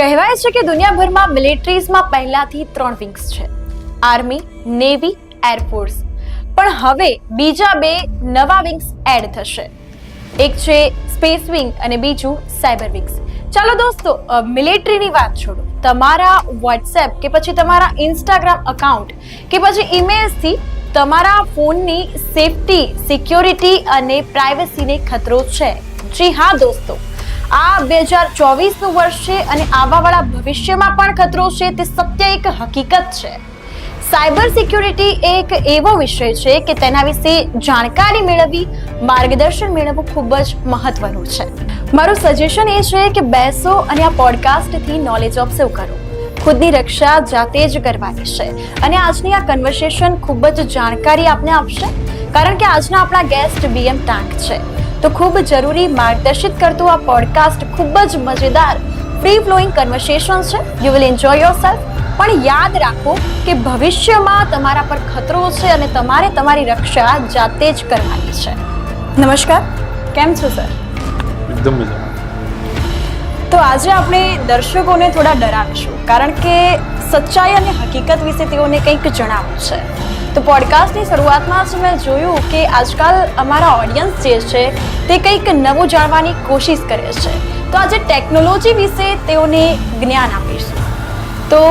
કહેવાય છે કે દુનિયાભરમાં મિલિટરીઝમાં પહેલાથી ત્રણ વિંગ્સ છે. આર્મી, નેવી એરફોર્સ પણ હવે બીજા બે નવા વિંગ્સ એડ થશે. એક છે સ્પેસ વિંગ અને બીજું સાયબર વિંગ્સ. ચાલો દોસ્તો મિલિટરીની વાત છોડો. તમારા વોટ્સએપ કે પછી તમારા ઇન્સ્ટાગ્રામ અકાઉન્ટ કે પછી ઈમેલ્સથી તમારા ફોનની સેફટી, સિક્યોરિટી અને પ્રાઇવસીને ખતરો છે. જી હા, દોસ્તો. આ બે હજાર ચોવીસનું વર્ષ છે અને આવાવાળા ભવિષ્યમાં પણ ખતરો છે, તે સત્ય એક હકીકત છે. સાયબર સિક્યુરિટી એક એવો વિષય છે કે તેના વિશે જાણકારી મેળવવી, માર્ગદર્શન મેળવવું ખૂબ જ મહત્વનું છે. મારું સજેશન એ છે કે બેસો અને આ પોડકાસ્ટથી નોલેજ ઓબ્સર્વ કરો. ખુદની રક્ષા જાતે જ કરવાની છે. અને આજની આ કન્વર્સેશન ખૂબ જ જાણકારી આપને આપશે, કારણ કે આજના આપણા ગેસ્ટ બીએમ ટાંક છે. તો ખૂબ જરૂરી માર્ગદર્શિત કરતું આ પોડકાસ્ટ ખૂબ જ મજેદાર ફ્રી ફ્લોઈંગ કન્વર્સેશન છે. You will enjoy yourself પણ યાદ રાખો કે ભવિષ્યમાં તમારા પર ખતરો છે અને તમારે તમારી રક્ષા જાતે જ કરવાની છે. નમસ્કાર. કેમ છો સર એકદમ મજામાં. તો આજે આપણે દર્શકોને થોડા ડરાવીશું. કારણ કે સચ્ચાઈ અને હકીકત વિશે તેઓને કંઈક જણાવવું છે. તો પોડકાસ્ટની શરૂઆતમાં જ મેં જોયું કે આજકાલ અમારા ઓડિયન્સ જે છે તે કંઈક નવું જાણવાની કોશિશ કરે છે. તો આજે ટેકનોલોજી વિશે તેઓને જ્ઞાન આપીશું. તો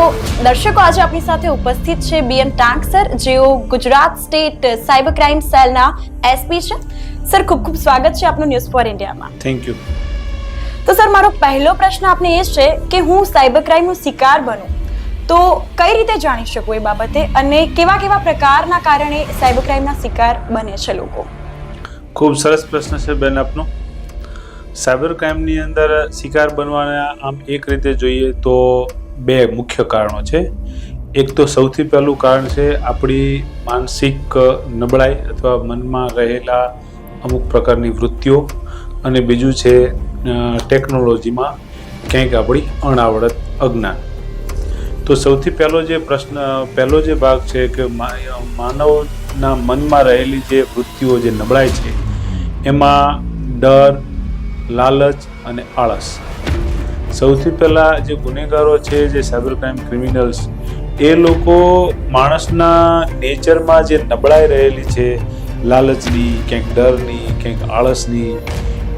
દર્શકો આજે આપણી સાથે ઉપસ્થિત છે બીએમ ટાંક સર જેઓ ગુજરાત સ્ટેટ સાયબર ક્રાઇમ સેલના એસપી છે. સર ખૂબ ખૂબ સ્વાગત છે આપનું ન્યૂઝ ફોર ઇન્ડિયામાં થેન્ક યુ તો સર મારો પહેલો પ્રશ્ન આપને એ છે કે હું સાયબર ક્રાઇમનો શિકાર બનું? તો કઈ રીતે જાણી શકું એ બાબતે અને કેવા કેવા પ્રકારના કારણે સાયબર ક્રાઇમના શિકાર બને છે લોકો? ખૂબ સરસ પ્રશ્ન છે બેન આપનો. સાયબર ક્રાઇમની અંદર શિકાર બનવાના આમ એક રીતે જોઈએ તો બે મુખ્ય કારણો છે. એક તો સૌથી પહેલું કારણ છે આપણી માનસિક નબળાઈ અથવા મનમાં રહેલા અમુક પ્રકારની વૃત્તિઓ અને બીજું છે ટેકનોલોજીમાં ક્યાંક આપણી અણાવડત અજ્ઞાન. તો સૌથી પહેલો જે પ્રશ્ન, પહેલો જે ભાગ છે કે માનવના મનમાં રહેલી જે વૃત્તિઓ જે નબળાઈ છે, એમાં ડર, લાલચ અને આળસ. સૌથી પહેલાં જે ગુનેગારો છે, જે સાયબર ક્રાઇમ ક્રિમિનલ્સ, એ લોકો માણસના નેચરમાં જે નબળાઈ રહેલી છે, લાલચની, ક્યાંક ડરની, ક્યાંક આળસની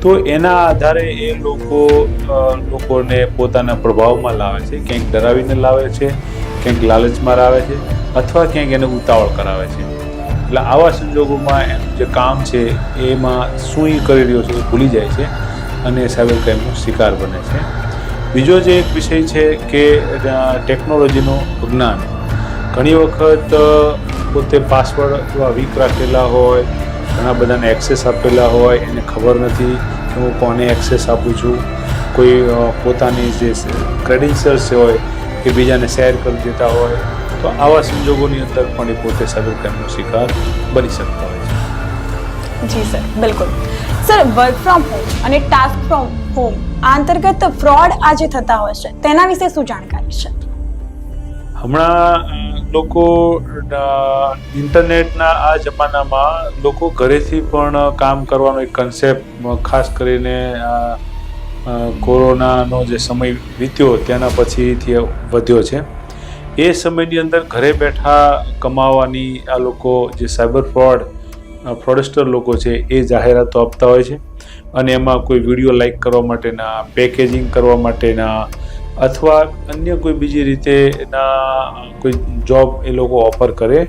તો એના આધારે એ લોકો લોકોને પોતાના પ્રભાવમાં લાવે છે. ક્યાંક ડરાવીને લાવે છે, ક્યાંક લાલચમાં લાવે છે, અથવા ક્યાંક એને ઉતાવળ કરાવે છે. એટલે આવા સંજોગોમાં એનું જે કામ છે, એમાં શું એ કરી રહ્યો છે એ ભૂલી જાય છે અને સાયબર ક્રાઇમનો શિકાર બને છે. બીજો જે એક વિષય છે કે ટેકનોલોજીનું જ્ઞાન ઘણી વખત પોતે પાસવર્ડ અથવા વીક રાખેલા હોય ઘણા બધાને એક્સેસ આપેલા હોય એને ખબર નથી કે હું કોને એક્સેસ આપું છું. કોઈ પોતાની જે ક્રેડિશર્સ હોય એ બીજાને શેર કરી દેતા હોય. તો આવા સંજોગોની અંદર પણ એ પોતે સાયબર ક્રાઇમનો શિકાર બની શકતા હોય છે. જી સર. બિલકુલ. સર વર્ક ફ્રોમ હોમ અને ટાસ્ક ફ્રોમ હોમ આ અંતર્ગત ફ્રોડ આજે થતા હોય છે. તેના વિશે શું જાણકારી છે? હમણાં લોકો ઇન્ટરનેટના આ જમાનામાં લોકો ઘરેથી પણ કામ કરવાનો એક કન્સેપ્ટ ખાસ કરીને કોરોનાનો જે સમય વીત્યો તેના પછીથી વધ્યો છે. એ સમયની અંદર ઘરે બેઠા કમાવાની આ લોકો જે સાયબર ફ્રોડ ફ્રોડસ્ટર લોકો છે એ જાહેરાતો આપતા હોય છે. અને એમાં કોઈ વીડિયો લાઈક કરવા માટેના, પેકેજિંગ કરવા માટેના અથવા અન્ય કોઈ બીજી રીતે એના કોઈ જોબ એ લોકો ઓફર કરે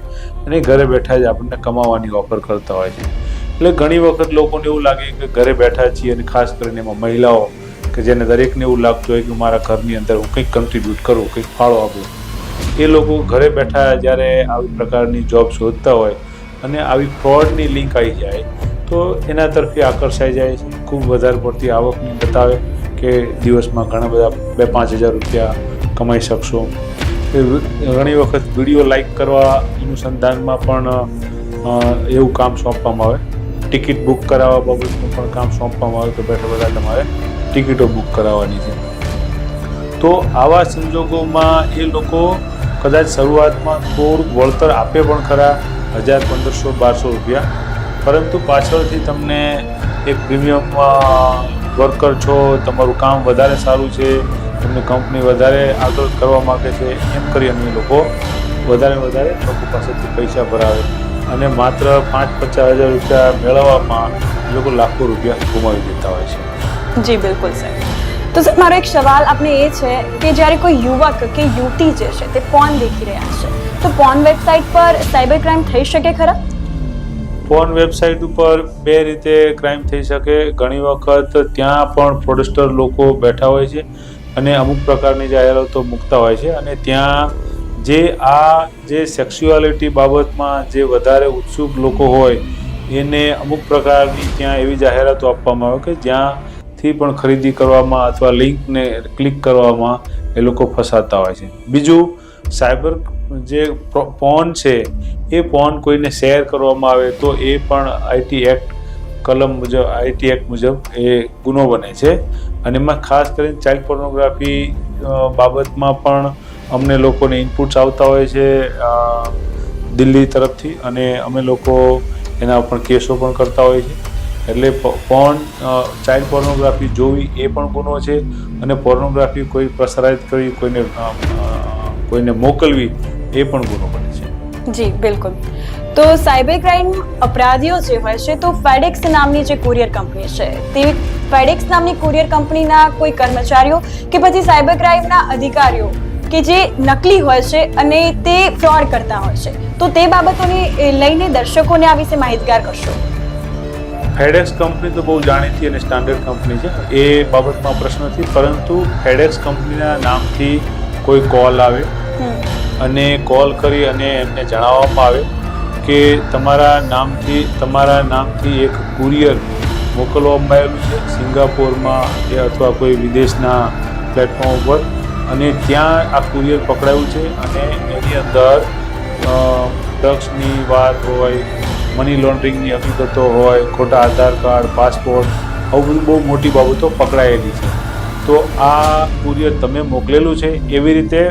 અને ઘરે બેઠા જ આપણને કમાવાની ઓફર કરતા હોય છે. એટલે ઘણી વખત લોકોને એવું લાગે કે ઘરે બેઠા છીએ અને ખાસ કરીને એમાં મહિલાઓ કે જેને દરેકને એવું લાગતું હોય કે મારા ઘરની અંદર હું કંઈક કન્ટ્રીબ્યુટ કરું, કંઈક ફાળો આપું, એ લોકો ઘરે બેઠા જ્યારે આવી પ્રકારની જોબ શોધતા હોય અને આવી ફ્રોડની લિંક આવી જાય, તો એના તરફી આકર્ષાઈ જાય ખૂબ વધારે પડતી આવકની બતાવે કે દિવસમાં ઘણા બધા બે પાંચ હજાર રૂપિયા કમાઈ શકશો. ઘણી વખત વીડિયો લાઈક કરવા અનુસંધાનમાં પણ એવું કામ સોંપવામાં આવે. ટિકિટ બુક કરાવવા બાબતનું પણ કામ સોંપવામાં આવે તો બેઠા બેઠા તમારે ટિકિટો બુક કરાવવાની છે. તો આવા સંજોગોમાં એ લોકો કદાચ શરૂઆતમાં થોડુંક વળતર આપે પણ ખરા, હજાર પંદરસો બારસો રૂપિયા. પરંતુ પાછળથી તમને એક પ્રીમિયમ વર્કર છો, તમારું કામ વધારે સારું છે, તમને કંપની વધારે આગળ કરવા માગે છે, એમ કરી અમે લોકો વધારે વધારે લોકો પાસેથી પૈસા ભરાવે. અને માત્ર પાંચ પચાસ હજાર રૂપિયા મેળવવામાં લોકો લાખો રૂપિયા ગુમાવી દેતા હોય છે. જી, બિલકુલ સર તો સર મારો એક સવાલ આપને એ છે કે જ્યારે કોઈ યુવક કે યુવતી જે છે તે પોન દેખી રહ્યા છે, તો પોન વેબસાઇટ પર સાયબર ક્રાઇમ થઈ શકે ખરા? ફોન વેબસાઇટ ઉપર બે રીતે ક્રાઇમ થઈ શકે. ઘણી વખત ત્યાં પણ ફ્રોડસ્ટર લોકો બેઠા હોય છે અને અમુક પ્રકારની જાહેરાતો મૂકતા હોય છે અને ત્યાં જે આ જે સેક્સ્યુઆલિટી બાબતમાં જે વધારે ઉત્સુક લોકો હોય, એને અમુક પ્રકારની ત્યાં એવી જાહેરાતો આપવામાં આવે કે જ્યાંથી પણ ખરીદી કરવામાં અથવા લિંકને ક્લિક કરવામાં એ લોકો ફસાતા હોય છે. બીજું, સાયબર જે ફોન છે એ ફોન કોઈને શેર કરવામાં આવે તો એ પણ આઈટી એક્ટ કલમ મુજબ આઈટી એક્ટ મુજબ એ ગુનો બને છે. અને એમાં ખાસ કરીને ચાઇલ્ડ પોર્નોગ્રાફી બાબતમાં પણ અમને લોકોને ઇનપુટ્સ આવતા હોય છે દિલ્હી તરફથી અને અમે લોકો એના ઉપર કેસો પણ કરતા હોય છે. એટલે ફોન ચાઇલ્ડ પોર્નોગ્રાફી જોવી એ પણ ગુનો છે અને પોર્નોગ્રાફી કોઈ પ્રસારિત કરવી, કોઈને કોઈને મોકલવી એ પણ ગુનો બને જી, બિલકુલ. તો સાયબર ક્રાઇમ અપરાધીઓ જે હોય છે, તો ફેડેક્સ નામની જે કુરિયર કંપની છે, તે ફેડેક્સ નામની કુરિયર કંપનીના કોઈ કર્મચારીઓ કે પછી સાયબર ક્રાઇમના અધિકારીઓ કે જે નકલી હોય છે અને તે ફ્રોડ કરતા હોય છે, તો તે બાબતોને લઈને દર્શકોને આ વિશે માહિતગાર કરશો. ફેડેક્સ કંપની તો બહુ જાણીતી અને સ્ટાન્ડર્ડ કંપની છે, એ બાબતમાં પ્રશ્ન નથી, પરંતુ ફેડેક્સ કંપનીના નામથી કોઈ કોલ આવે અને કોલ કરી અને એમને જણાવવામાં આવે કે તમારા નામથી તમારા નામથી એક કુરિયર મોકલવામાં આવેલું છે સિંગાપોરમાં કે અથવા કોઈ વિદેશના પ્લેટફોર્મ ઉપર. અને ત્યાં આ કુરિયર પકડાયું છે અને એની અંદર ડ્રગ્સની વાત હોય, મની લોન્ડરિંગની હકીકતો હોય, ખોટા આધાર કાર્ડ, પાસપોર્ટ, આવું બધું બહુ મોટી બાબતો પકડાયેલી છે. તો આ કુરિયર તમે મોકલેલું છે એવી રીતે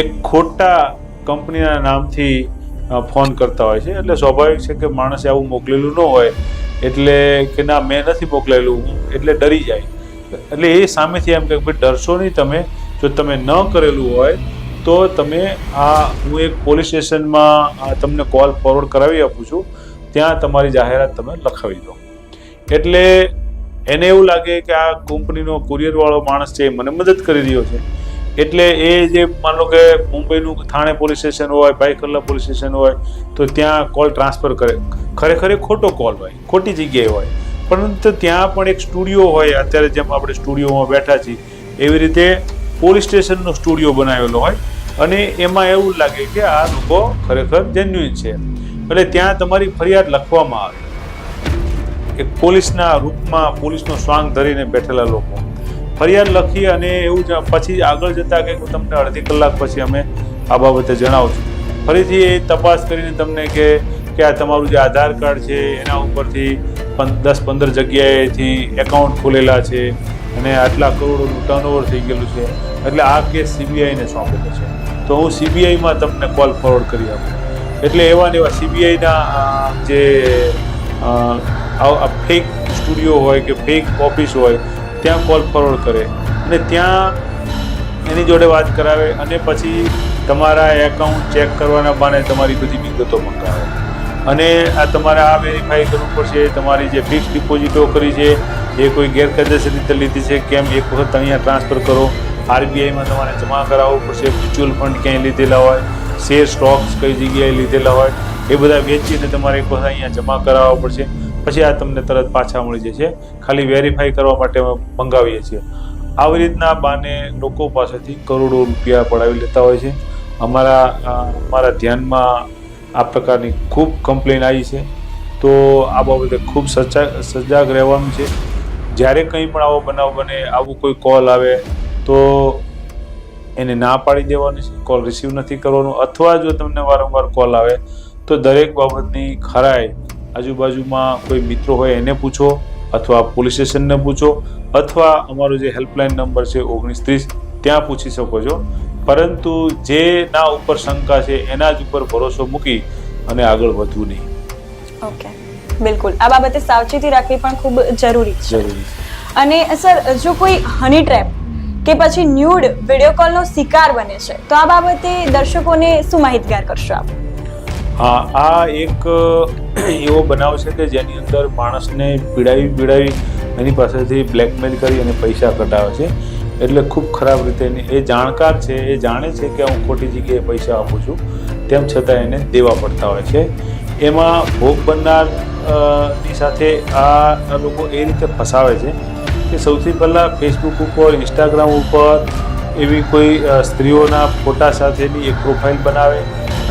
એક ખોટા કંપનીના નામથી ફોન કરતા હોય છે. એટલે સ્વાભાવિક છે કે માણસે આવું મોકલેલું ન હોય, એટલે કે ના, મેં નથી મોકલેલું એટલે ડરી જાય. એટલે એ સામેથી એમ કે ભાઈ, ડરશો નહીં તમે. જો તમે ન કરેલું હોય, તો તમે આ, હું એક પોલીસ સ્ટેશનમાં તમને કોલ ફોરવર્ડ કરાવી આપું છું. ત્યાં તમારી જાહેરાત તમે લખાવી દો. એટલે એને એવું લાગે કે આ કંપનીનો કુરિયરવાળો માણસ છે એ મને મદદ કરી રહ્યો છે. એટલે એ જે માન લો કે મુંબઈનું થાણે પોલીસ સ્ટેશન હોય ભાઈકલ્લા પોલીસ સ્ટેશન હોય, તો ત્યાં કોલ ટ્રાન્સફર કરે. ખરેખર એ ખોટો કોલ હોય, ખોટી જગ્યાએ હોય. પરંતુ ત્યાં પણ એક સ્ટુડિયો હોય, અત્યારે જેમ આપણે સ્ટુડિયોમાં બેઠા છીએ, એવી રીતે પોલીસ સ્ટેશનનો સ્ટુડિયો બનાવેલો હોય. અને એમાં એવું લાગે કે આ લોકો ખરેખર જેન્યુઇન છે. એટલે ત્યાં તમારી ફરિયાદ લખવામાં આવે. એક પોલીસના રૂપમાં પોલીસનો સ્વાંગ ધરીને બેઠેલા લોકો. ફરિયાદ લખી અને એવું પછી આગળ જતા કે હું તમને અડધી કલાક પછી અમે આ બાબતે જણાવું છું. ફરીથી એ તપાસ કરીને તમને કે કે આ તમારું જે આધાર કાર્ડ છે, એના ઉપરથી દસ પંદર જગ્યાએથી એકાઉન્ટ ખોલેલા છે અને આટલા કરોડોનું ટર્નઓવર થઈ ગયેલું છે. એટલે આ કેસ સીબીઆઈને સોંપેલો છે. તો હું સીબીઆઈમાં તમને કોલ ફોરવર્ડ કરી આપું. એટલે એવા ને એવા સીબીઆઈના જે ફેક સ્ટુડિયો હોય કે ફેક ઓફિસ હોય ત્યાં કોલ ફોરવર્ડ કરે. અને ત્યાં એની જોડે વાત કરાવે અને પછી તમારા એકાઉન્ટ ચેક કરવાના બાને તમારી બધી વિગતો મંગાવે. અને આ તમારે આ વેરીફાઈ કરવું પડશે, તમારી જે ફિક્સ ડિપોઝિટો કરી છે, એ કોઈ ગેરકાયદેસર રીતે લીધી છે, કેમ એક વખત અહીંયા ટ્રાન્સફર કરો. આરબીઆઈમાં તમારે જમા કરાવવું પડશે મ્યુચ્યુઅલ ફંડ ક્યાંય લીધેલા હોય શેર સ્ટોક્સ કઈ જગ્યાએ લીધેલા હોય, એ બધા વેચીને તમારે એક વખત અહીંયા જમા કરાવવા પડશે. પછી આ તમને તરત પાછા મળી જશે. ખાલી વેરીફાઈ કરવા માટે અમે મંગાવીએ છીએ. આવી રીતના બાને લોકો પાસેથી કરોડો રૂપિયા પડાવી લેતા હોય છે. અમારા અમારા ધ્યાનમાં આ પ્રકારની ખૂબ કમ્પ્લેન આવી છે. તો આ બાબતે ખૂબ સજાગ સજાગ રહેવાનું છે. જ્યારે કંઈ પણ આવો બનાવ બને, આવું કોઈ કોલ આવે, તો એને ના પાડી દેવાની છે. કોલ રિસીવ નથી કરવાનો. અથવા જો તમને વારંવાર કોલ આવે, તો દરેક બાબતની ખરાઈ આજુબાજુમાં કોઈ મિત્રો હોય એને પૂછો અથવા પોલીસ સ્ટેશનને પૂછો અથવા અમારો જે હેલ્પલાઇન નંબર છે ઓગણીસ ત્રીસ ત્યાં પૂછી શકો છો. પરંતુ જેના ઉપર શંકા છે એના જ ઉપર ભરોસો મૂકી અને આગળ વધવું નહીં. ઓકે. બિલકુલ. આ બાબતે સાવચેતી રાખવી પણ ખૂબ જરૂરી છે. જરૂરી અને સર જો કોઈ હની ટ્રેપ કે પછી ન્યૂડ વીડિયો કોલનો શિકાર બને છે તો આ બાબતે દર્શકોને શું માહિતગાર કરશો આપ? હા, આ એક એવો બનાવ છે કે જેની અંદર માણસને પીડાવી પીડાવી એની પાસેથી બ્લેકમેલ કરી અને પૈસા કઢાવે છે. એટલે ખૂબ ખરાબ રીતે એની- એ જાણકાર છે, એ જાણે છે કે હું ખોટી જગ્યાએ પૈસા આપું છું. તેમ છતાં એને દેવા પડતા હોય છે. એમાં ભોગ બનનારની સાથે આ લોકો એ રીતે ફસાવે છે કે સૌથી પહેલાં ફેસબુક ઉપર ઇન્સ્ટાગ્રામ ઉપર એવી કોઈ સ્ત્રીઓના ફોટા સાથેની એક પ્રોફાઇલ બનાવે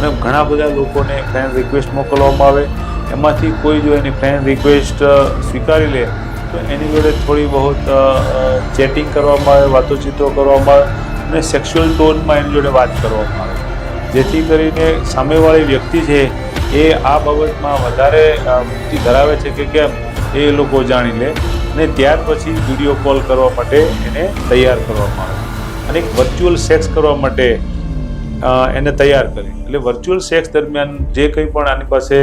અને ઘણા બધા લોકોને ફ્રેન્ડ રિક્વેસ્ટ મોકલવામાં આવે. એમાંથી કોઈ જો એની ફ્રેન્ડ રિક્વેસ્ટ સ્વીકારી લે, તો એની જોડે થોડી બહુત ચેટિંગ કરવામાં આવે, વાતોચીતો કરવામાં આવે અને સેક્સ્યુઅલ ટોનમાં એની જોડે વાત કરવામાં આવે. જેથી કરીને સામેવાળી વ્યક્તિ છે એ આ બાબતમાં વધારે વૃત્તિ ધરાવે છે કે કેમ એ લોકો જાણી લે અને ત્યાર પછી વીડિયો કોલ કરવા માટે એને તૈયાર કરવામાં આવે. અને એક વર્ચ્યુઅલ સેક્સ કરવા માટે એને તૈયાર કરી. એટલે વર્ચ્યુઅલ સેક્સ દરમિયાન જે કંઈ પણ આની પાસે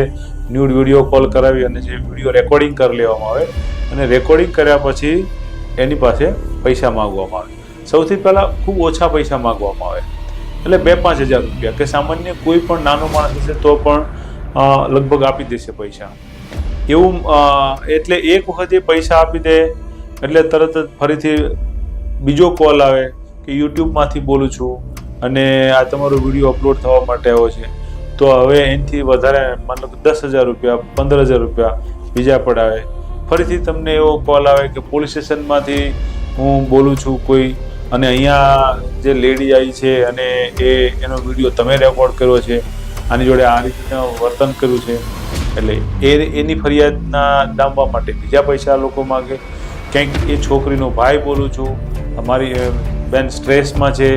ન્યૂડ વીડિયો કોલ કરાવી અને જે વીડિયો રેકોર્ડિંગ કરી લેવામાં આવે અને રેકોર્ડિંગ કર્યા પછી એની પાસે પૈસા માગવામાં આવે. સૌથી પહેલાં ખૂબ ઓછા પૈસા માગવામાં આવે. એટલે બે પાંચ હજાર રૂપિયા કે સામાન્ય કોઈ પણ નાનો માણસ હશે તો પણ લગભગ આપી દેશે પૈસા. એવું એટલે એક વખત એ પૈસા આપી દે એટલે તરત જ ફરીથી બીજો કોલ આવે કે યુટ્યુબમાંથી બોલું છું. અને આ તમારો વીડિયો અપલોડ થવા માટે આવ્યો છે. તો હવે એનાથી વધારે મતલબ દસ હજાર રૂપિયા, પંદર હજાર રૂપિયા બીજા પડાવે. ફરીથી તમને એવો કોલ આવે કે પોલીસ સ્ટેશનમાંથી હું બોલું છું કોઈ અને અહીંયા જે લેડી આવી છે અને એ, એનો વીડિયો તમે રેકોર્ડ કર્યો છે, આની જોડે આ રીતના વર્તન કર્યું છે. એટલે એ, એની ફરિયાદના ડામવા માટે બીજા પૈસા લોકો માગે. ક્યાંક એ છોકરીનો ભાઈ બોલું છું, અમારી બેન સ્ટ્રેસમાં છે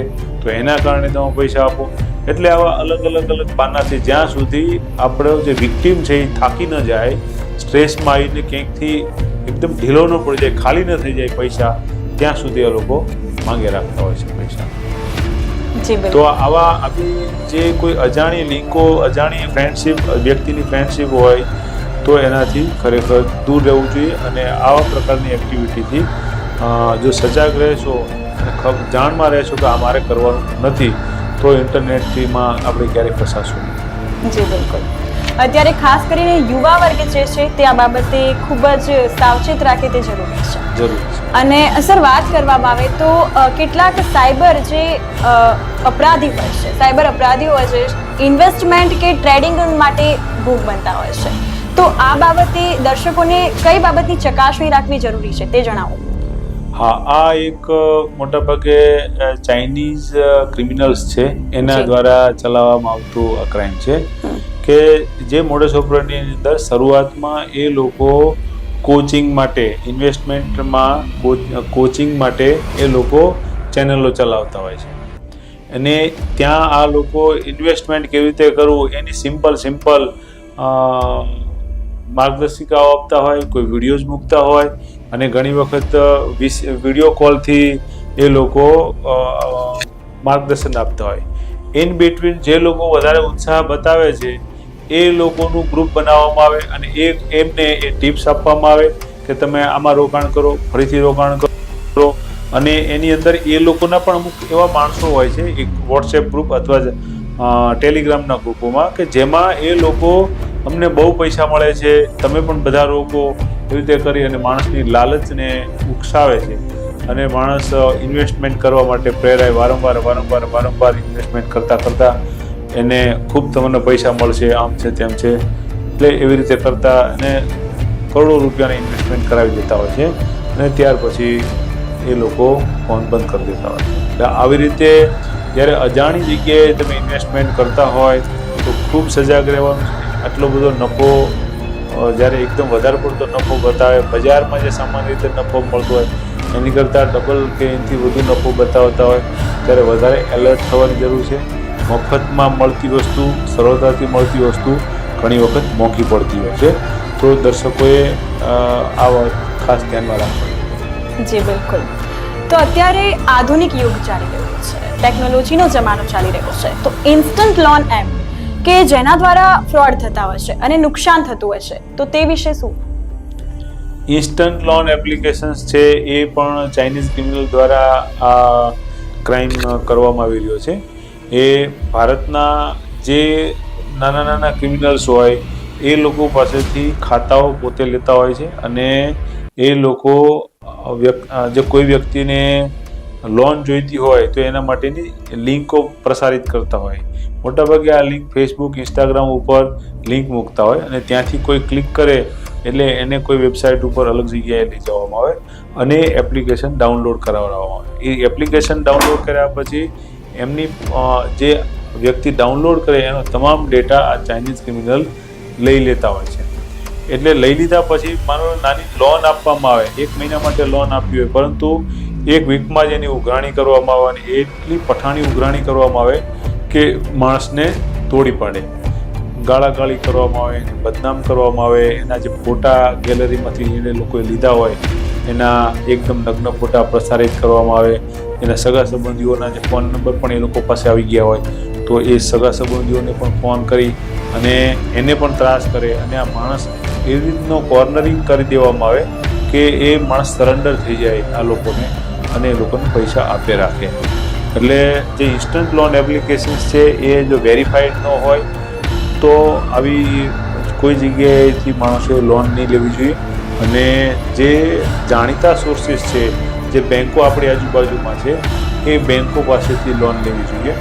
તો એના કારણે તમે પૈસા આપો. એટલે આવા અલગ અલગ અલગ પાનાથી જ્યાં સુધી આપણો જે વિક્ટીમ છે એ થાકી ન જાય સ્ટ્રેસમાં આવીને ક્યાંકથી એકદમ ઢીલો ન પડી જાય ખાલી ન થઈ જાય પૈસા ત્યાં સુધી આ લોકો માંગે રાખતા હોય છે પૈસા. તો આવા આપણી જે કોઈ અજાણી લિંકો અજાણી ફ્રેન્ડશીપ વ્યક્તિની ફ્રેન્ડશીપ હોય તો એનાથી ખરેખર દૂર રહેવું જોઈએ અને આવા પ્રકારની એક્ટિવિટીથી જો સજાગ રહેશો અને જાણમાં રહેશું કે આ મારે કરવાનું નથી તો ઇન્ટરનેટથીમાં આપણે ક્યારેય ફસાશું જી બિલકુલ. અત્યારે ખાસ કરીને યુવા વર્ગ જે છે તે આ બાબતે ખૂબ જ સાવચેત રાખે તે જરૂરી છે. જરૂરી. છે અને સર વાત કરવામાં આવે તો કેટલાક સાયબર જે અપરાધી હોય છે સાયબર અપરાધીઓ હોય છે ઇન્વેસ્ટમેન્ટ કે ટ્રેડિંગ માટે ભોગ બનતા હોય છે. તો આ બાબતે દર્શકોને કઈ બાબતની ચકાસણી રાખવી જરૂરી છે તે જણાવો. હા આ એક મોટાભાગે ચાઇનીઝ ક્રિમિનલ્સ છે. એના દ્વારા ચલાવવામાં આવતું આ ક્રાઇમ છે. કે જે મોડસ ઓપરેન્ડની અંદર શરૂઆતમાં એ લોકો કોચિંગ માટે ઇન્વેસ્ટમેન્ટમાં કોચિંગ માટે એ લોકો ચેનલો ચલાવતા હોય છે. અને ત્યાં આ લોકો ઇન્વેસ્ટમેન્ટ કેવી રીતે કરવું? એની સિમ્પલ સિમ્પલ માર્ગદર્શિકાઓ આપતા હોય, કોઈ વિડીયોઝ મૂકતા હોય અને ઘણી વખત વીડિયો કોલથી એ લોકો માર્ગદર્શન આપતા હોય. ઇન બિટવીન જે લોકો વધારે ઉત્સાહ બતાવે છે, એ લોકોનું ગ્રુપ બનાવવામાં આવે અને એ, એમને એ ટિપ્સ આપવામાં આવે કે તમે આમાં રોકાણ કરો, ફરીથી રોકાણ કરો. અને એની અંદર એ લોકોના પણ અમુક એવા માણસો હોય છે, એક વોટ્સએપ ગ્રુપ અથવા ટેલિગ્રામના ગ્રુપોમાં કે જેમાં એ લોકો અમને બહુ પૈસા મળે છે, તમે પણ બધા રોકો એવી રીતે કરી અને માણસની લાલચને ઉકસાવે છે. અને માણસ ઇન્વેસ્ટમેન્ટ કરવા માટે પ્રેરાય વારંવાર વારંવાર વારંવાર ઇન્વેસ્ટમેન્ટ કરતાં કરતાં એને ખૂબ તમને પૈસા મળશે, આમ છે તેમ છે. એટલે એવી રીતે કરતાં અને કરોડો રૂપિયાની ઇન્વેસ્ટમેન્ટ કરાવી દેતા હોય છે અને ત્યાર પછી એ લોકો ફોન બંધ કરી દેતા હોય છે. એટલે આવી રીતે જ્યારે અજાણી જગ્યાએ તમે ઇન્વેસ્ટમેન્ટ કરતા હોય તો ખૂબ સજાગ રહેવાનું આટલો બધો નફો જ્યારે એકદમ વધારે પડતો નફો બતાવે, બજારમાં જે સામાન્ય રીતે નફો મળતો હોય, એની કરતાં ડબલ કે એનાથી વધુ નફો બતાવતા હોય, ત્યારે વધારે એલર્ટ થવાની જરૂર છે. મફતમાં મળતી વસ્તુ, સરળતાથી મળતી વસ્તુ ઘણી વખત મોંઘી પડતી હોય છે. તો દર્શકોએ આ ખાસ ધ્યાનમાં રાખવું જી, બિલકુલ. તો અત્યારે આધુનિક યુગ ચાલી રહ્યો છે. ટેકનોલોજીનો જમાનો ચાલી રહ્યો છે. તો ઇન્સ્ટન્ટ લોન એપ કે જેના દ્વારા ફ્રોડ થતા હોય છે અને નુકસાન થતું હોય છે. તો તે વિશે શું? ઇન્સ્ટન્ટ લોન એપ્લિકેશન્સ છે એ પણ ચાઇનીઝ ક્રિમિનલ દ્વારા આ ક્રાઇમ કરવામાં આવી રહ્યો છે. એ ભારતના જે નાના નાના ક્રિમિનલ્સ હોય, એ લોકો પાસેથી ખાતાઓ પોતે લેતા હોય છે અને એ લોકો જે કોઈ વ્યક્તિને લોન જોઈતી હોય તો એના માટેની લિંકો પ્રસારિત કરતા હોય. મોટાભાગે આ લિંક ફેસબુક ઇન્સ્ટાગ્રામ ઉપર લિંક મૂકતા હોય અને ત્યાંથી કોઈ ક્લિક કરે એટલે એને કોઈ વેબસાઇટ ઉપર અલગ જગ્યાએ લઈ જવામાં આવે અને એપ્લિકેશન ડાઉનલોડ કરાવવામાં આવે. એ એપ્લિકેશન ડાઉનલોડ કર્યા પછી એમની જે વ્યક્તિ ડાઉનલોડ કરે એનો તમામ ડેટા આ ચાઇનીઝ ક્રિમિનલ લઈ લેતા હોય છે. એટલે લઈ લીધા પછી માનો નાની લોન આપવામાં આવે. એક મહિના માટે લોન આપવી હોય, પરંતુ એક વીકમાં જ એની ઉઘરાણી કરવામાં આવે અને એટલી પઠાણી ઉઘરાણી કરવામાં આવે કે માણસને તોડી પાડે. ગાળાગાળી કરવામાં આવે, એને બદનામ કરવામાં આવે, એના જે ફોટા ગેલેરીમાંથી એને લોકોએ લીધા હોય, એના એકદમ નગ્ન ફોટા પ્રસારિત કરવામાં આવે, એના સગા સંબંધીઓના જે ફોન નંબર પણ એ લોકો પાસે આવી ગયા હોય, તો એ સગા સંબંધીઓને પણ ફોન કરી અને એને પણ ત્રાસ કરે અને આ માણસ એવી રીતનો કોર્નરિંગ કરી દેવામાં આવે કે એ માણસ સરેન્ડર થઈ જાય આ લોકોને અને એ લોકોને પૈસા આપે રાખે. એટલે જે ઇન્સ્ટન્ટ લોન એપ્લિકેશન્સ છે, એ જો વેરીફાઈડ ન હોય, તો આવી કોઈ જગ્યાએથી માણસોએ લોન નહીં લેવી જોઈએ. અને જે જાણીતા સોર્સિસ છે, જે બેન્કો આપણી આજુબાજુમાં છે, એ બેન્કો પાસેથી લોન લેવી જોઈએ,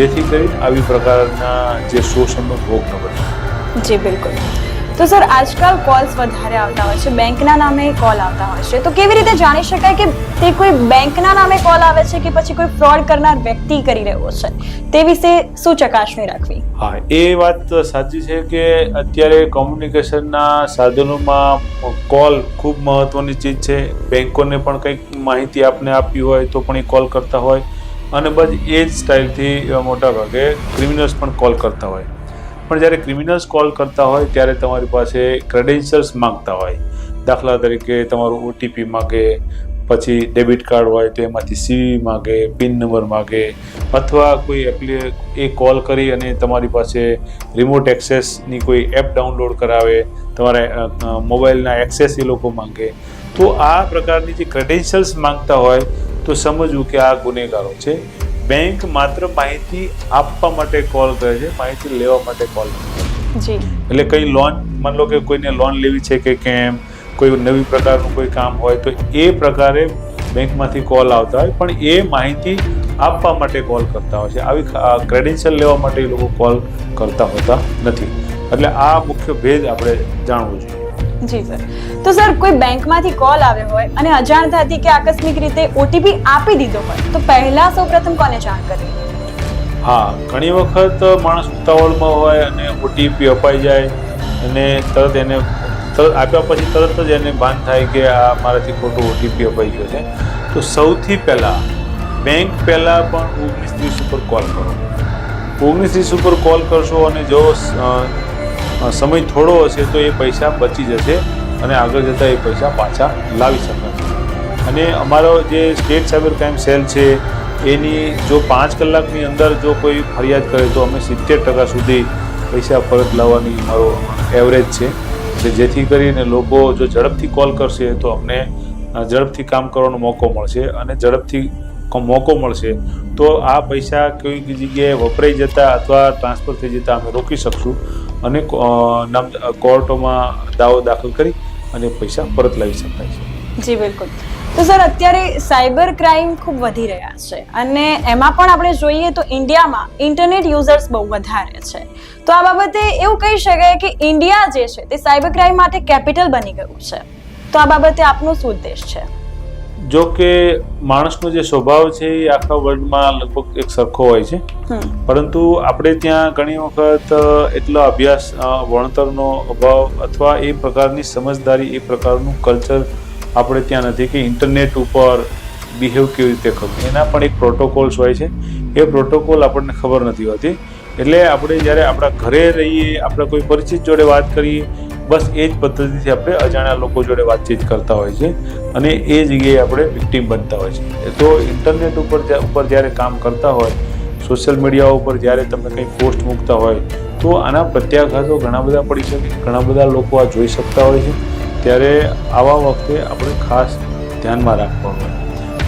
જેથી કરી આવી પ્રકારના જે શોષણનો ભોગ ન બને. જી, બિલકુલ. તો સર, આજકાલ કોલ્સ વધારે આવતા હોય છે. બેંકના નામે કોલ આવતા હોય છે. તો કેવી રીતે જાણી શકાય કે તે કોઈ બેંકના નામે કોલ આવે છે કે પછી કોઈ ફ્રોડ કરનાર વ્યક્તિ કરી રહ્યો છે? તે વિશે શું ચકાસણી રાખવી? હા, એ વાત સાચી છે કે અત્યારે કોમ્યુનિકેશનના સાધનોમાં કોલ ખૂબ મહત્વની ચીજ છે. બેન્કોને પણ કંઈક માહિતી આપને આપવી હોય તો પણ એ કોલ કરતા હોય. અને બસ એ જ સ્ટાઇલથી મોટાભાગે ક્રિમિનલ્સ પણ કોલ કરતા હોય. પણ જ્યારે ક્રિમિનલ્સ કોલ કરતા હોય, ત્યારે તમારી પાસે ક્રેડેન્શિયલ્સ માગતા હોય. દાખલા તરીકે તમારું ઓટીપી માગે, પછી ડેબિટ કાર્ડ હોય તો એમાંથી સીવી માગે પિન નંબર માગે, અથવા કોઈ એપ્લી એ કોલ કરી અને તમારી પાસે રિમોટ એક્સેસની કોઈ એપ ડાઉનલોડ કરાવે, તમારે મોબાઈલના એક્સેસ એ લોકો માંગે. તો આ પ્રકારની જે ક્રેડેન્શિયલ્સ માંગતા હોય, તો સમજવું કે આ ગુનેગારો છે. બેંક માત્ર માહિતી આપવા માટે કોલ કરે છે માહિતી લેવા માટે કોલ. જી. એટલે કઈ લોન માન લો કે કોઈને લોન લેવી છે કે કેમ કોઈ નવી પ્રકારનું કોઈ કામ હોય તો એ પ્રકારે બેંકમાંથી કોલ આવતા હોય પણ એ માહિતી આપવા માટે કોલ કરતા હોય છે. આવી ક્રેડેન્શિયલ લેવા માટે એ લોકો કોલ કરતા હોતા નથી. એટલે આ મુખ્ય ભેદ આપણે જાણવું જોઈએ. જી, સર. તો, સર, કોઈ બેંકમાંથી કોલ આવ્યો હોય અને અજાણતાથી કે આકસ્મિક રીતે ઓટીપી આપી દીધો હોય, તો પહેલા સૌપ્રથમ કોને જાણ કરવી? હા, ઘણી વખત માણસ ઉતાવળમાં હોય અને ઓટીપી અપાઈ જાય અને તરત એને, તરત આપ્યા પછી તરત જ એને ભાન થાય કે આ મારાથી ખોટું ઓટીપી અપાઈ ગયો છે. તો સૌથી પહેલાં, બેંક પહેલાં પણ ઓગણીસ દિવસ ઉપર કોલ કરો. ઓગણીસ દિવસ ઉપર કોલ કરશો અને જો સમય થોડો હશે તો એ પૈસા બચી જશે અને આગળ જતાં એ પૈસા પાછા લાવી શકાશે. અને અમારો જે સ્ટેટ સાયબર ક્રાઇમ સેલ છે, એની જો પાંચ કલાકની અંદર જો કોઈ ફરિયાદ કરે તો અમે સિત્તેર ટકા સુધી પૈસા પરત લાવવાની મારો એવરેજ છે. એટલે જેથી કરીને લોકો જો ઝડપથી કોલ કરશે તો અમને ઝડપથી કામ કરવાનો મોકો મળશે અને ઝડપથી મોકો મળશે તો આ પૈસા કોઈ જગ્યાએ વપરાઈ જતા અથવા ટ્રાન્સફર થઈ જતા અમે રોકી શકશું. અને નામ કોર્ટોમાં દાવો દાખલ કરી અને પૈસા પરત લાવી શકાય છે. જી, બિલકુલ. તો સર, અત્યારે સાયબર ક્રાઇમ ખૂબ વધી રહ્યા છે અને એમાં પણ આપણે જોઈએ તો ઇન્ડિયામાં ઇન્ટરનેટ યુઝર્સ બહુ વધારે છે. તો આ બાબતે એવું કહી શકાય કે ઇન્ડિયા જે છે તે સાયબર ક્રાઇમ માટે કેપિટલ બની ગયું છે. તો આ બાબતે આપનો શું ઉદ્દેશ છે? જો કે માણસનો જે સ્વભાવ છે એ આખા વર્લ્ડમાં લગભગ એક સરખો હોય છે. પરંતુ આપણે ત્યાં ઘણી વખત એટલો અભ્યાસ વણતરનો અભાવ અથવા એ પ્રકારની સમજદારી એ પ્રકારનું કલ્ચર આપણે ત્યાં નથી કે ઇન્ટરનેટ ઉપર બિહેવ કેવી રીતે કરવું. એના પણ એક પ્રોટોકોલ્સ હોય છે. એ પ્રોટોકોલ આપણને ખબર નથી હોતી. એટલે આપણે જ્યારે આપણા ઘરે રહીએ આપણે કોઈ પરિચિત જોડે વાત કરીએ બસ એ જ પદ્ધતિથી આપણે અજાણ્યા લોકો જોડે વાતચીત કરતા હોય છે અને એ જગ્યાએ આપણે વિક્ટીમ બનતા હોય છે. તો ઇન્ટરનેટ ઉપર ઉપર જ્યારે કામ કરતા હોય, સોશિયલ મીડિયા ઉપર જ્યારે તમે કંઈ પોસ્ટ મૂકતા હોય, તો આના પ્રત્યાઘાતો ઘણા બધા પડી શકે, ઘણા બધા લોકો આ જોઈ શકતા હોય છે. ત્યારે આવા વખતે આપણે ખાસ ધ્યાનમાં રાખવાનું.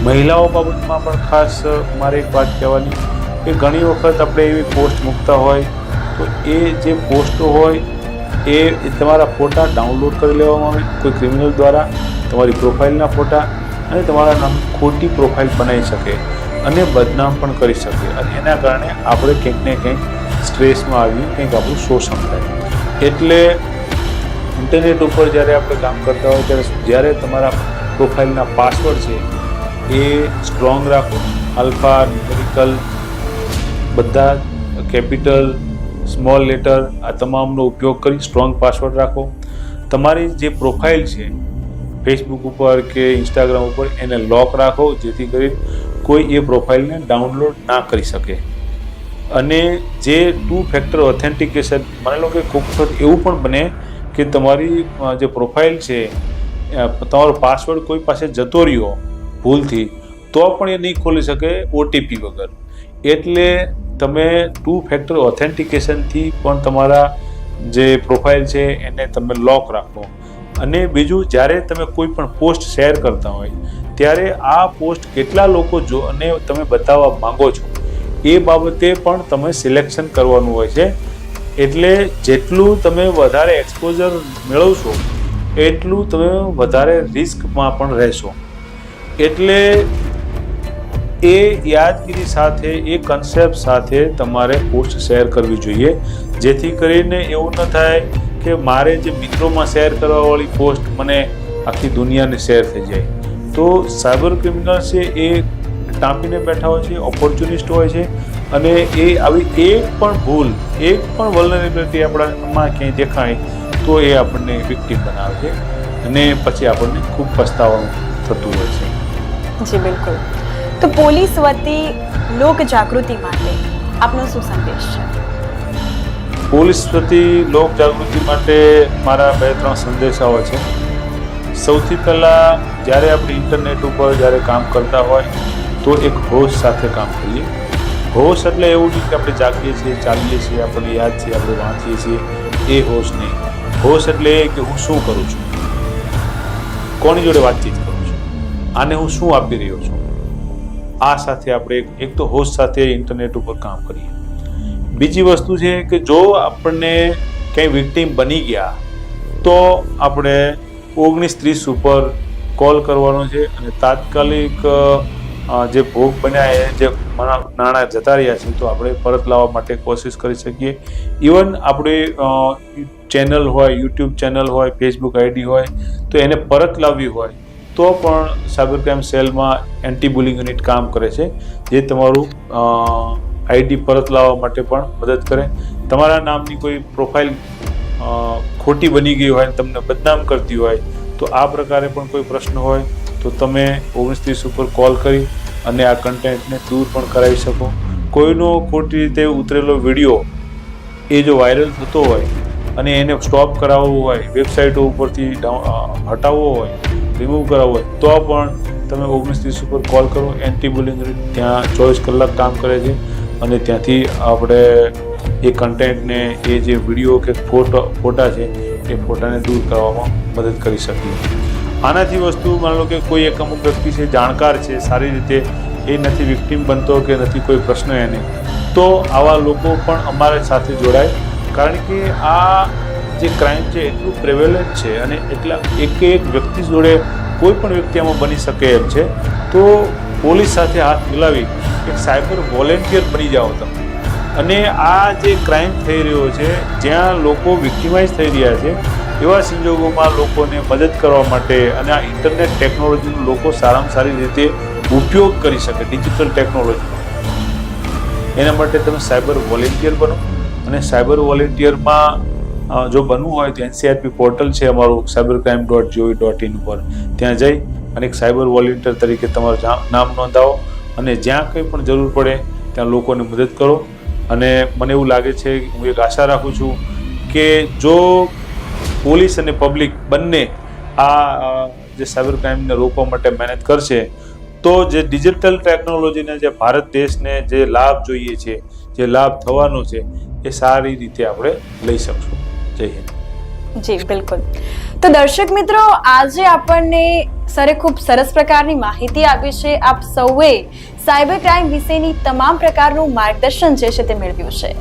મહિલાઓ બાબતમાં પણ ખાસ મારે એક વાત કહેવાની કે ઘણી વખત આપણે એવી પોસ્ટ મૂકતા હોય, તો એ જે પોસ્ટો હોય એ તમારા ફોટા ડાઉનલોડ કરી લેવામાં આવે, કોઈ ક્રિમિનલ દ્વારા તમારી પ્રોફાઇલના ફોટા અને તમારા નામ ખોટી પ્રોફાઇલ બનાવી શકે અને બદનામ પણ કરી શકે. અને એના કારણે આપણે કંઈક ને કંઈક સ્ટ્રેસમાં આવીએ કંઈક આપણું શોષણ થાય. એટલે ઇન્ટરનેટ ઉપર જ્યારે આપણે કામ કરતા હોય ત્યારે જ્યારે તમારા પ્રોફાઇલના પાસવર્ડ છે, એ સ્ટ્રોંગ રાખો. આલ્ફા, ન્યુમેરિકલ, બધા કેપિટલ સ્મોલ લેટર આ તમામનો ઉપયોગ કરી સ્ટ્રોંગ પાસવર્ડ રાખો. તમારી જે પ્રોફાઇલ છે ફેસબુક ઉપર કે ઇન્સ્ટાગ્રામ ઉપર, એને લોક રાખો જેથી કરી કોઈ એ પ્રોફાઇલને ડાઉનલોડ ના કરી શકે. અને જે ટુ ફેક્ટર ઓથેન્ટિકેશન માની લો કે કોક એવું પણ બને કે તમારી જે પ્રોફાઇલ છે તમારો પાસવર્ડ કોઈ પાસે જતો રહ્યો ભૂલથી, તો પણ એ નહીં ખોલી શકે ઓટીપી વગર. એટલે તમે ટુ ફેક્ટર ઓથેન્ટિકેશનથી પણ તમારા જે પ્રોફાઇલ છે એને તમે લોક રાખો. અને બીજું, જ્યારે તમે કોઈ પણ પોસ્ટ શેર કરતા હોય, ત્યારે આ પોસ્ટ કેટલા લોકો જો, અને તમે બતાવવા માંગો છો, એ બાબતે પણ તમે સિલેક્શન કરવાનું હોય છે. એટલે જેટલું તમે વધારે એક્સપોઝર મેળવશો, એટલું તમે વધારે રિસ્કમાં પણ રહેશો. એટલે એ યાદગીરી સાથે, એ કન્સેપ્ટ સાથે તમારે પોસ્ટ શેર કરવી જોઈએ. જેથી કરીને એવું ન થાય કે મારે જે મિત્રોમાં શેર કરવાવાળી પોસ્ટ મને આખી દુનિયાને શેર થઈ જાય. તો સાયબર ક્રિમિનલ છે એ ટાંપીને બેઠા હોય છે ઓપોર્ચ્યુનિસ્ટ હોય છે અને એ આવી એક પણ ભૂલ, એક પણ વલનરેબિલિટી આપણામાં ક્યાંય દેખાય તો એ આપણને વિક્ટિમ બનાવે છે અને પછી આપણને ખૂબ પસ્તાવાનું થતું હોય છે. જી, બિલકુલ. તો પોલીસ વતી લોક જાગૃતિ માટે આપનો શું સંદેશ છે? પોલીસ પ્રતિ લોક જાગૃતિ માટે મારા બે ત્રણ સંદેશાઓ છે. સૌથી પહેલાં જ્યારે આપણે ઇન્ટરનેટ ઉપર જ્યારે કામ કરતા હોય તો એક હોશ સાથે કામ કરીએ. હોશ એટલે એવું નહીં કે આપણે જાગીએ છીએ, ચાલીએ છીએ, આપણને યાદ છે, આપણે વાંચીએ છીએ. એ હોશ નહીં. હોશ એટલે એ કે હું શું કરું છું? કોની જોડે વાતચીત કરું છું? આને હું શું આપી રહ્યો છું? આ સાથે આપણે એક તો હોશ સાથે ઇન્ટરનેટ ઉપર કામ કરીએ. બીજી વસ્તુ છે કે જો આપણને કંઈ વિક્ટીમ બની ગયા, તો આપણે ઓગણીસ ત્રીસ ઉપર કોલ કરવાનો છે અને તાત્કાલિક જે ભોગ બન્યા એ જે નાણાં જતા રહ્યા છે, તો આપણે પરત લાવવા માટે કોશિશ કરી શકીએ. ઇવન આપણે ચેનલ હોય યુટ્યુબ ચેનલ હોય ફેસબુક આઈડી હોય, તો એને પરત લાવવી હોય તો પણ સાયબર ક્રાઇમ સેલમાં એન્ટી બુલિંગ યુનિટ કામ કરે છે, જે તમારું આઈડી પરત લાવવા માટે પણ મદદ કરે. તમારા નામની કોઈ પ્રોફાઇલ ખોટી બની ગઈ હોય તમને બદનામ કરતી હોય, તો આ પ્રકારે પણ કોઈ પ્રશ્ન હોય, તો તમે ઓગણીસ ત્રીસ ઉપર કોલ કરી અને આ કન્ટેન્ટને દૂર પણ કરાવી શકો. કોઈનો ખોટી રીતે ઉતરેલો વીડિયો એ જો વાયરલ થતો હોય અને એને સ્ટોપ કરાવવો હોય, વેબસાઇટો ઉપરથી હટાવવો હોય રિમૂવ કરાવવો હોય તો પણ તમે ઓગણીસ ત્રીસ ઉપર કોલ કરો. એન્ટી બુલિંગ ત્યાં ચોવીસ કલાક કામ કરે છે અને ત્યાંથી આપણે એ કન્ટેન્ટને એ જે વીડિયો કે ફોટો ફોટા છે, એ ફોટાને દૂર કરવામાં મદદ કરી શકીએ. આનાથી વસ્તુ માની કે કોઈ એક અમુક વ્યક્તિ છે, જાણકાર છે, સારી રીતે એ નથી વિક્ટીમ બનતો કે નથી કોઈ પ્રશ્ન એને, તો આવા લોકો પણ અમારા સાથે જોડાય. કારણ કે આ જે ક્રાઇમ છે એટલું પ્રેવેલન્ટ છે અને એટલા એક એક વ્યક્તિ જોડે કોઈ પણ વ્યક્તિ આમાં બની શકે એમ છે, તો પોલીસ સાથે હાથ મિલાવી એક સાયબર વોલેન્ટિયર બની જાઓ તમે. અને આ જે ક્રાઇમ થઈ રહ્યો છે, જ્યાં લોકો વિક્ટિમાઇઝ થઈ રહ્યા છે, એવા સંજોગોમાં લોકોને મદદ કરવા માટે અને આ ઇન્ટરનેટ ટેકનોલોજીનો લોકો સારામાં સારી રીતે ઉપયોગ કરી શકે ડિજિટલ ટેકનોલોજીનો એના માટે તમે સાયબર વોલેન્ટિયર બનો અને સાયબર વોલેન્ટિયરમાં જો બનવું હોય તો એનસીઆરપી પોર્ટલ છે અમારું cyber crime dot GOV dot in ઉપર. ત્યાં જઈ અને એક સાયબર વોલેન્ટિયર તરીકે તમારું નામ નોંધાવો અને જ્યાં કંઈ પણ જરૂર પડે ત્યાં લોકોને મદદ કરો. અને મને એવું લાગે છે, હું એક આશા રાખું છું કે જો પોલીસ અને પબ્લિક બંને આ જે સાયબર ક્રાઇમને રોકવા માટે મહેનત કરશે, તો જે ડિજિટલ ટેકનોલોજીને જે ભારત દેશને જે લાભ જોઈએ છે, જે લાભ થવાનો છે, એ સારી રીતે આપણે લઈ શકશું. જય હિન્દ જી બિલકુલ. તો દર્શક મિત્રો આજે આપણને સરે ખૂબ સરસ પ્રકારની માહિતી આપી છે. આપ સૌએ સાયબર ક્રાઇમ વિશેની તમામ પ્રકારનું માર્ગદર્શન જે છે તે મેળવ્યું છે.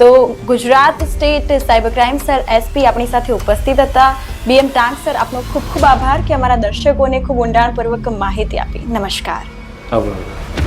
તો Gujarat state cyber crime sir SP આપણી સાથે ઉપસ્થિત હતા. બીએમ ટાંક સર આપનો ખૂબ ખૂબ આભાર કે અમારા દર્શકોને ખૂબ ઊંડાણપૂર્વક માહિતી આપી. નમસ્કાર. આભાર.